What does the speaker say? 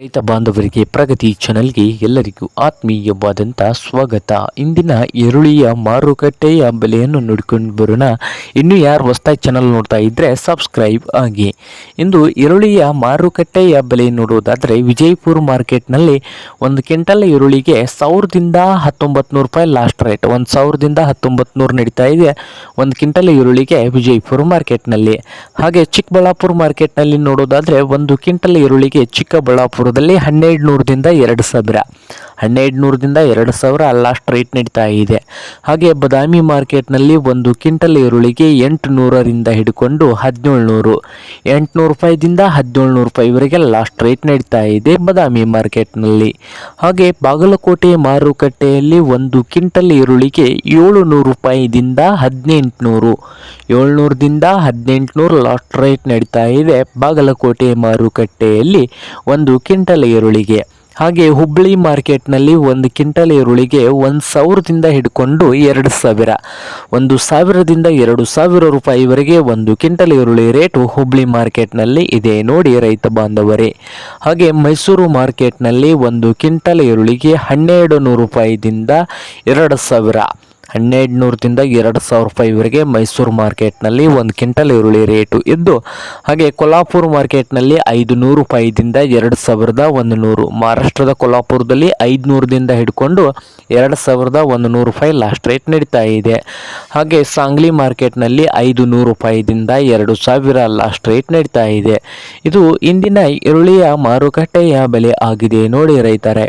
ರೈತ ಬಾಂಧವರಿಗೆ ಪ್ರಗತಿ ಚಾನಲ್ಗೆ ಎಲ್ಲರಿಗೂ ಆತ್ಮೀಯವಾದಂಥ ಸ್ವಾಗತ. ಇಂದಿನ ಈರುಳ್ಳಿಯ ಮಾರುಕಟ್ಟೆಯ ಬೆಲೆಯನ್ನು ನೋಡಿಕೊಂಡು ಬರೋಣ. ಇನ್ನು ಯಾರು ಹೊಸ್ತಾಯಿ ಚಾನಲ್ ನೋಡ್ತಾ ಇದ್ರೆ ಸಬ್ಸ್ಕ್ರೈಬ್ ಆಗಿ. ಇಂದು ಈರುಳ್ಳಿಯ ಮಾರುಕಟ್ಟೆಯ ಬೆಲೆ ನೋಡೋದಾದರೆ ವಿಜಯಪುರ ಮಾರ್ಕೆಟ್ನಲ್ಲಿ ಒಂದು ಕ್ವಿಂಟಲ್ ಈರುಳ್ಳಿಗೆ ಸಾವಿರದಿಂದ ಹತ್ತೊಂಬತ್ತು ನೂರು ರೂಪಾಯಿ ಲಾಸ್ಟ್ ರೇಟ್. ಒಂದು ಸಾವಿರದಿಂದ ಹತ್ತೊಂಬತ್ತು ನಡೀತಾ ಇದೆ ಒಂದು ಕ್ವಿಂಟಲ್ ಈರುಳ್ಳಿಗೆ ವಿಜಯಪುರ ಮಾರ್ಕೆಟ್ನಲ್ಲಿ. ಹಾಗೆ ಚಿಕ್ಕಬಳ್ಳಾಪುರ ಮಾರ್ಕೆಟ್ನಲ್ಲಿ ನೋಡೋದಾದರೆ ಒಂದು ಕ್ವಿಂಟಲ್ ಈರುಳ್ಳಿಗೆ ಚಿಕ್ಕಬಳ್ಳಾಪುರದಲ್ಲಿ ಹನ್ನೆರಡು ನೂರದಿಂದ ಎರಡು ಸಾವಿರ ಹನ್ನೆರಡು ನೂರದಿಂದ ಎರಡು ಸಾವಿರ ಲಾಸ್ಟ್ ರೇಟ್ ನಡೀತಾ ಇದೆ. ಹಾಗೆ ಬದಾಮಿ ಮಾರ್ಕೆಟ್ನಲ್ಲಿ ಒಂದು ಕ್ವಿಂಟಲ್ ಈರುಳ್ಳಿಗೆ ಎಂಟು ನೂರರಿಂದ ಹಿಡ್ಕೊಂಡು ಹದಿನೇಳು ನೂರು ಎಂಟುನೂರು ರೂಪಾಯಿದಿಂದ ಹದಿನೇಳು ನೂರು ರೂಪಾಯಿವರೆಗೆ ಲಾಸ್ಟ್ ರೇಟ್ ನಡೀತಾ ಇದೆ ಬದಾಮಿ ಮಾರ್ಕೆಟ್ನಲ್ಲಿ. ಹಾಗೆ ಬಾಗಲಕೋಟೆ ಮಾರುಕಟ್ಟೆಯಲ್ಲಿ ಒಂದು ಕ್ವಿಂಟಲ್ ಈರುಳ್ಳಿಗೆ ಏಳು ನೂರು ರೂಪಾಯಿದಿಂದ ಹದಿನೆಂಟುನೂರು. ಏಳ್ನೂರದಿಂದ ಹದಿನೆಂಟುನೂರು ಲಾಸ್ಟ್ ರೇಟ್ ನಡೀತಾ ಇದೆ ಬಾಗಲಕೋಟೆ ಮಾರುಕಟ್ಟೆಯಲ್ಲಿ ಒಂದು ಕ್ವಿಂಟಲ್ ಈರುಳ್ಳಿಗೆ ಹಾಗೆ ಹುಬ್ಬಳ್ಳಿ ಮಾರ್ಕೆಟ್ನಲ್ಲಿ ಒಂದು ಕ್ವಿಂಟಲ್ ಈರುಳ್ಳಿಗೆ ಒಂದು ಸಾವಿರದಿಂದ ಹಿಡ್ಕೊಂಡು ಎರಡು ಸಾವಿರ. ಒಂದು ಸಾವಿರದಿಂದ ಎರಡು ಸಾವಿರ ರೂಪಾಯಿವರೆಗೆ ಒಂದು ಕ್ವಿಂಟಲ್ ಈರುಳ್ಳಿ ರೇಟು ಹುಬ್ಬಳ್ಳಿ ಮಾರ್ಕೆಟ್ನಲ್ಲಿ ಇದೆ ನೋಡಿ ರೈತ ಬಾಂಧವರೇ. ಹಾಗೆ ಮೈಸೂರು ಮಾರ್ಕೆಟ್ನಲ್ಲಿ ಒಂದು ಕ್ವಿಂಟಲ್ ಈರುಳ್ಳಿಗೆ ಹನ್ನೆರಡು ನೂರು ರೂಪಾಯಿದಿಂದ ಎರಡು ಸಾವಿರ. ಹನ್ನೆರಡು ನೂರದಿಂದ ಎರಡು ಸಾವಿರ ರೂಪಾಯಿವರೆಗೆ ಮೈಸೂರು ಮಾರ್ಕೆಟ್ನಲ್ಲಿ ಒಂದು ಕ್ವಿಂಟಲ್ ಈರುಳ್ಳಿ ರೇಟು ಇದ್ದು, ಹಾಗೆ ಕೊಲ್ಹಾಪುರ ಮಾರ್ಕೆಟ್ನಲ್ಲಿ ಐದು ನೂರು ರೂಪಾಯಿದಿಂದ ಎರಡು ಸಾವಿರದ ಒಂದು ನೂರು ಮಹಾರಾಷ್ಟ್ರದ ಕೊಲ್ಹಾಪುರದಲ್ಲಿ ಐದುನೂರದಿಂದ ಹಿಡ್ಕೊಂಡು ಎರಡು ಸಾವಿರದ ಒಂದು ನೂರು ರೂಪಾಯಿ ಲಾಸ್ಟ್ ರೇಟ್ ನಡೀತಾ ಇದೆ. ಹಾಗೆ ಸಾಂಗ್ಲಿ ಮಾರ್ಕೆಟ್ನಲ್ಲಿ ಐದು ನೂರು ರೂಪಾಯಿದಿಂದ ಎರಡು ಸಾವಿರ ಲಾಸ್ಟ್ ರೇಟ್ ನಡೀತಾ ಇದೆ. ಇದು ಇಂದಿನ ಈರುಳ್ಳಿಯ ಮಾರುಕಟ್ಟೆಯ ಬೆಲೆ ಆಗಿದೆ ನೋಡಿ ರೈತರೆ.